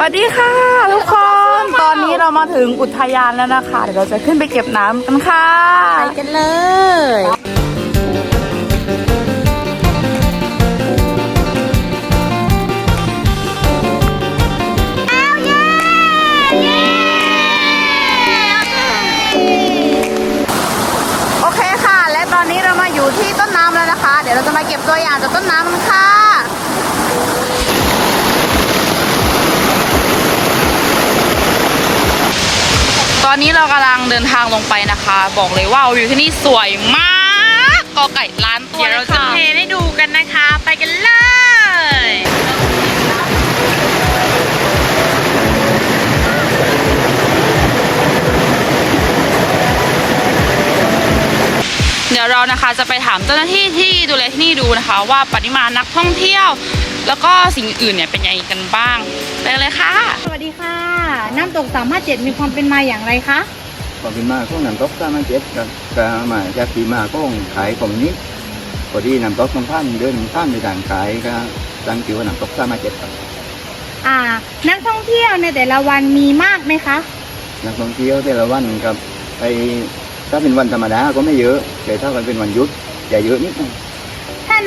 สวัสดีค่ะทุกคน ตอนนี้เรามาถึงอุทยานแล้วนะคะ เดี๋ยวเราจะขึ้นไปเก็บน้ำกันค่ะ ไปกันเลย โอเคค่ะ และตอนนี้เรามาอยู่ที่ต้นน้ำแล้วนะคะ เดี๋ยวเราจะมาเก็บตัวอย่างจากต้นน้ำกันค่ะ ต อนนี้เรากำลังเดินทางลงไปนะคะ บอกเลยว่าวิวที่นี่สวยมากกอไก่ล้านตัวเดี๋ยวเราลจะค่เทให้ดูกันนะคะ ไปกันเลยเดี๋ยวเรานะคะจะไปถามเจ้าหน้าที่ที่ดูแลที่นี่ดูนะคะ ว่าปริมาณนักท่องเที่ยว แล้วก็สิ่งอื่นเนี่ยเป็นยังไงกันบ้างไปกันเลยค่ะ สวัสดีค่ะ น้ำตกสามารถเจ็ดมีความเป็นมาอย่างไรคะ còn cái mà có nằm tóc ra mà chết cả, cả mà ra khi mà có một khải còn nít còn đi nằm tóc trong phan đơn phan thì đàn khải cả đang chịu nằm tóc ra mà chết cả อ่า นักท่องเที่ยวในแต่ละวันมีมากไหมคะนักท่องเที่ยวแต่ละวันกับไอ้ถ้าเป็นวันธรรมดาก็ไม่เยอะ แต่ถ้ามันเป็นวันหยุดจะเยอะนิดนึงถ้า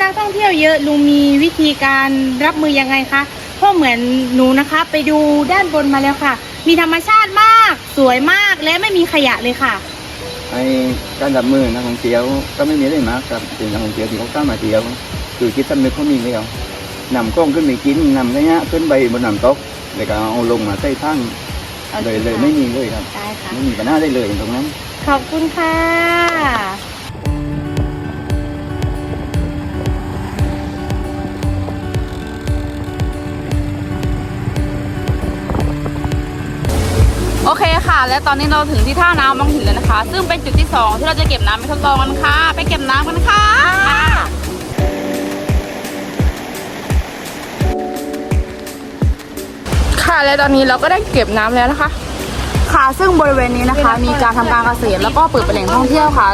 นักท่องเที่ยวเยอะลุงมีวิธีการรับมือยังไงคะเพราะเหมือนหนูนะคะ ไปดูด้านบนมาแล้วค่ะ มีธรรมชาติมาก สวยมากและไม่มีขยะเลยค่ะไอ้การดับมือนักท่องเที่ยวก็ไม่มีอะไรมากครับเป็นนักท่องเที่ยวที่เขาเข้ามาเที่ยวคือคิดสำนึกเขามีแล้วนำกล้องขึ้นไปกินนำระยะขึ้นไปบนน้ำตกแล้วก็เอาลงมาใต้ทั้งเลยเลยไม่มีเลยครับ ได้ค่ะ ไม่มีปัญหาได้เลยตรงนั้น ขอบคุณค่ะ อเคค่ะ และตอนนี้เราถึงที่ท่าน้ำบางหินแล้วนะคะ ซึ่งเป็นจุดที่สองที่เราจะเก็บน้ำไปทดลองกันค่ะ ไปเก็บน้ำกันค่ะค่ะและตอนนี้เราก็ได้เก็บน้ำแล้วนะคะ ค่ะซึ่งบริเวณนี้นะคะ มีการทำการเกษตรแล้วก็เปิดเป็นแหล่งท่องเที่ยวค่ะ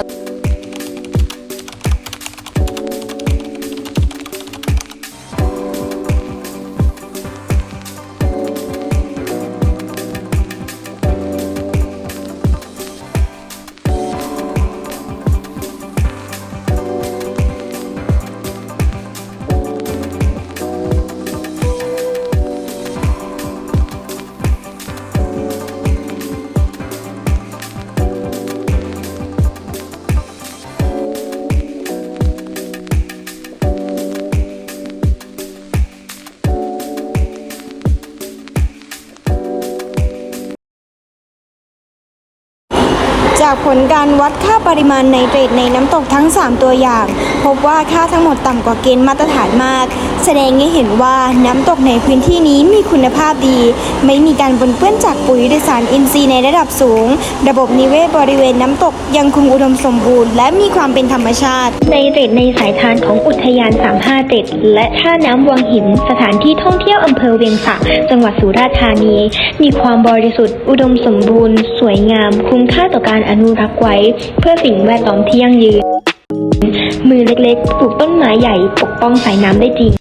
จากผลการวัดค่าปริมาณไนเตรตในน้ำตกทั้ง 3 ตัวอย่าง พบว่าค่าทั้งหมดต่ำกว่าเกณฑ์มาตรฐานมาก แสดงให้เห็นว่าน้ำตกในพื้นที่นี้มีคุณภาพดี ไม่มีการปนเปื้อนจากปุ๋ยหรือสารอินทรีย์ในระดับสูง ระบบนิเวศบริเวณน้ำตกยังคงอุดมสมบูรณ์ และมีความเป็นธรรมชาติในเรตในสายทานของอุทยาน 357 และท่าน้ำวังหิน สถานที่ท่องเที่ยวอำเภอเวียงสะจังหวัดสุราษฎร์ธานี มีความบริสุทธิ์ อุดมสมบูรณ์ สวยงาม คุ้มค่าต่อการอนุรักษ์ไว้ เพื่อสิ่งแวดล้อมที่ยั่งยืน มือเล็กๆ ปลูกต้นไม้ใหญ่ปกป้องสายน้ำได้จริง